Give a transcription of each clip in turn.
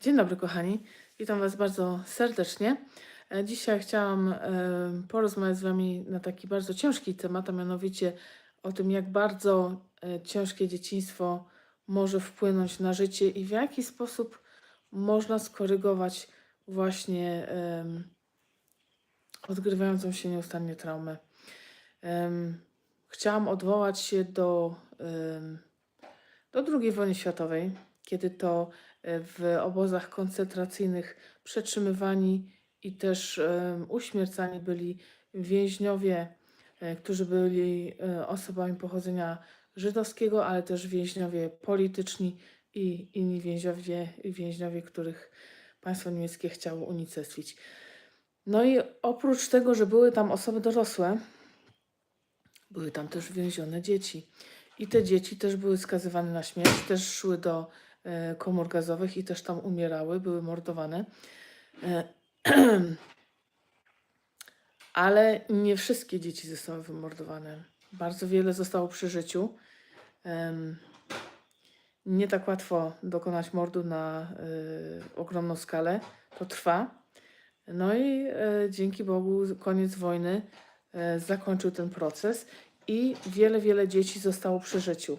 Dzień dobry, kochani. Witam Was bardzo serdecznie. E, Dzisiaj chciałam e, porozmawiać z Wami na taki bardzo ciężki temat, a mianowicie o tym, jak bardzo e, ciężkie dzieciństwo może wpłynąć na życie i w jaki sposób można skorygować właśnie odgrywającą się nieustannie traumę. Chciałam odwołać się do, do II wojny światowej, kiedy to e, w obozach koncentracyjnych przetrzymywani i też uśmiercani byli więźniowie, e, którzy byli e, osobami pochodzenia żydowskiego, ale też więźniowie polityczni i inni więźniowie, więźniowie których państwo niemieckie chciało unicestwić. No i oprócz tego, że były tam osoby dorosłe, były tam też więzione dzieci. I te dzieci też były skazywane na śmierć, też szły do e, komór gazowych i też tam umierały, były mordowane. E, ale nie wszystkie dzieci zostały wymordowane. Bardzo wiele zostało przy życiu. Nie tak łatwo dokonać mordu na e, ogromną skalę. To trwa. No i dzięki Bogu koniec wojny zakończył ten proces i wiele, wiele dzieci zostało przy życiu.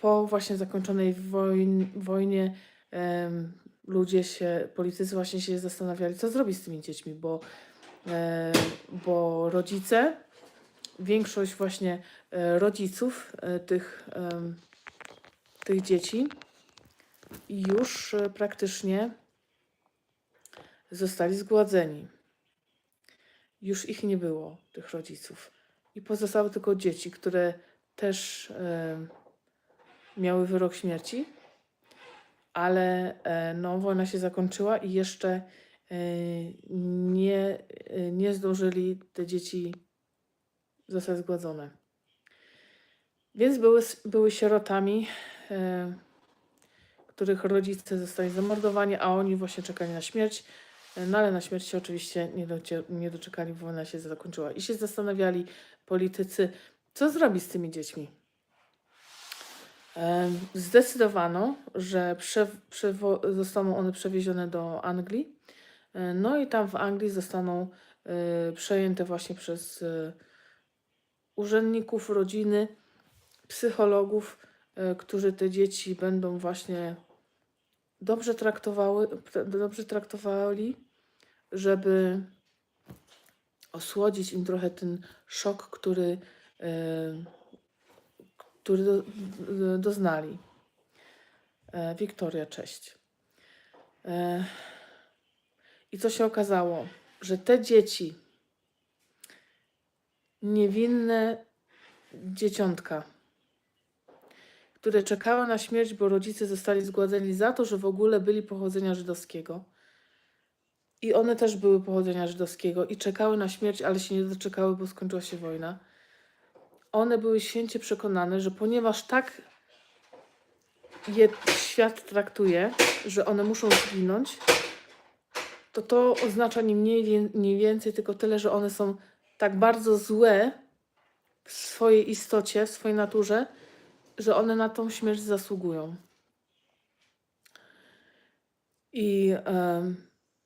Po właśnie zakończonej wojn, wojnie ludzie się, politycy właśnie się zastanawiali, co zrobić z tymi dziećmi, bo, e, bo rodzice, większość właśnie e, rodziców e, tych, tych dzieci już e, praktycznie zostali zgładzeni. Już ich nie było, tych rodziców. I pozostały tylko dzieci, które też e, miały wyrok śmierci, ale e, no, wojna się zakończyła i jeszcze e, nie, e, nie zdążyli te dzieci zostać zgładzone. Więc były, były sierotami, e, których rodzice zostali zamordowani, a oni właśnie czekali na śmierć. E, No ale na śmierć się oczywiście nie, docie, nie doczekali, bo wojna się zakończyła. I się zastanawiali politycy, co zrobić z tymi dziećmi. Zdecydowano, że zostaną one przewiezione do Anglii. E, No i tam w Anglii zostaną e, przejęte właśnie przez urzędników rodziny, psychologów, którzy te dzieci będą właśnie dobrze traktowały, tra- dobrze traktowali, żeby osłodzić im trochę ten szok, który, e, który do, do, doznali. E, Wiktoria, cześć. E, I co się okazało? Że te dzieci, niewinne dzieciątka, które czekały na śmierć, bo rodzice zostali zgładzeni za to, że w ogóle byli pochodzenia żydowskiego. I one też były pochodzenia żydowskiego i czekały na śmierć, ale się nie doczekały, bo skończyła się wojna. One były święcie przekonane, że ponieważ tak je świat traktuje, że one muszą zginąć, to to oznacza nie mniej, nie więcej, tylko tyle, że one są tak bardzo złe w swojej istocie, w swojej naturze, że one na tą śmierć zasługują. I em,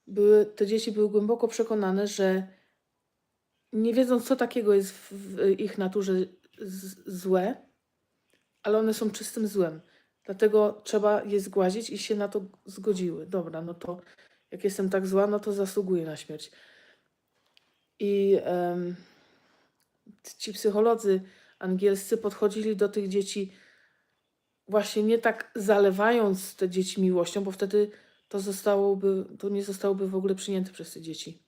były, te dzieci były głęboko przekonane, że nie wiedzą, co takiego jest w, w ich naturze z, złe, ale one są czystym złem. Dlatego trzeba je zgładzić i się na to zgodziły. Dobra, no to jak jestem tak zła, no to zasługuję na śmierć. I ci psycholodzy angielscy podchodzili do tych dzieci właśnie nie tak zalewając te dzieci miłością, bo wtedy to zostałoby, to nie zostałoby w ogóle przyjęte przez te dzieci.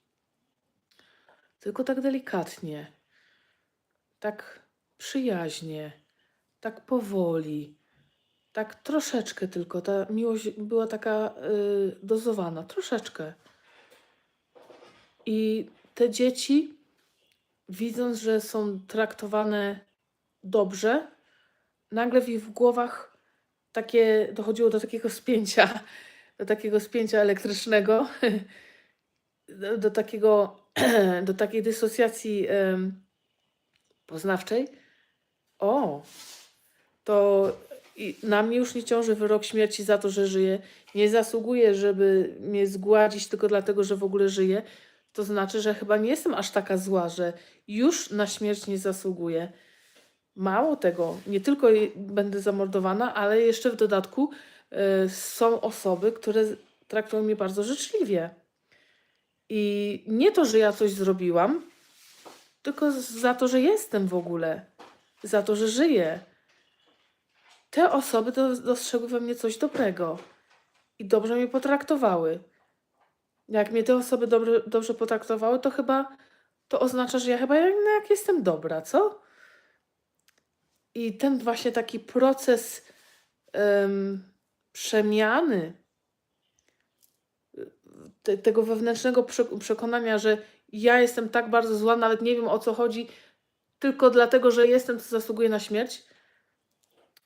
Tylko tak delikatnie, tak przyjaźnie, tak powoli, tak troszeczkę tylko. Ta miłość była taka y, dozowana, troszeczkę. I te dzieci, widząc, że są traktowane dobrze, nagle w ich głowach takie, dochodziło do takiego spięcia, do takiego spięcia elektrycznego, do, do takiego, do takiej dysocjacji em, poznawczej, o, to na mnie już nie ciąży wyrok śmierci za to, że żyję. Nie zasługuję, żeby mnie zgładzić tylko dlatego, że w ogóle żyję. To znaczy, że chyba nie jestem aż taka zła, że już na śmierć nie zasługuję. Mało tego, nie tylko będę zamordowana, ale jeszcze w dodatku y, są osoby, które traktują mnie bardzo życzliwie. I nie to, że ja coś zrobiłam, tylko za to, że jestem w ogóle, za to, że żyję. Te osoby do, dostrzegły we mnie coś dobrego i dobrze mnie potraktowały. Jak mnie te osoby dobrze, dobrze potraktowały, to chyba to oznacza, że ja chyba jednak jestem dobra, co? I ten właśnie taki proces em, przemiany te, tego wewnętrznego prze, przekonania, że ja jestem tak bardzo zła, nawet nie wiem o co chodzi, tylko dlatego, że jestem, to zasługuję na śmierć,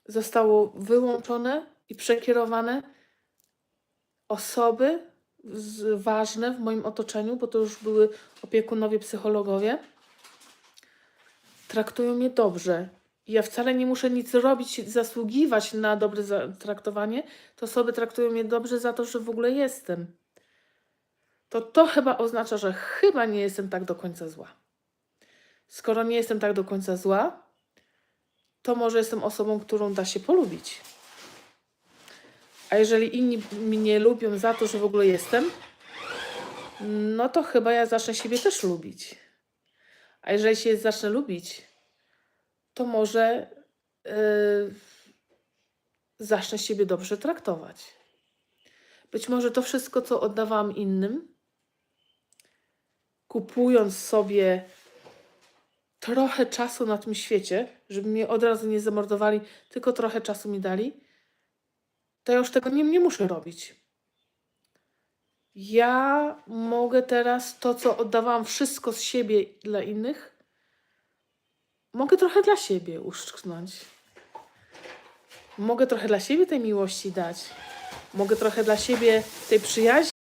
zostało wyłączone i przekierowane osoby z, ważne w moim otoczeniu, bo to już były opiekunowie, psychologowie, traktują mnie dobrze. Ja wcale nie muszę nic robić, zasługiwać na dobre traktowanie. Te osoby traktują mnie dobrze za to, że w ogóle jestem. To to chyba oznacza, że chyba nie jestem tak do końca zła. Skoro nie jestem tak do końca zła, to może jestem osobą, którą da się polubić. A jeżeli inni mnie lubią za to, że w ogóle jestem, no to chyba ja zacznę siebie też lubić. A jeżeli się zacznę lubić, to może yy, zacznę siebie dobrze traktować. Być może to wszystko, co oddawałam innym, kupując sobie trochę czasu na tym świecie, żeby mnie od razu nie zamordowali, tylko trochę czasu mi dali, to ja już tego nie, nie muszę robić. Ja mogę teraz to, co oddawałam wszystko z siebie dla innych, mogę trochę dla siebie uszczknąć. Mogę trochę dla siebie tej miłości dać. Mogę trochę dla siebie tej przyjaźni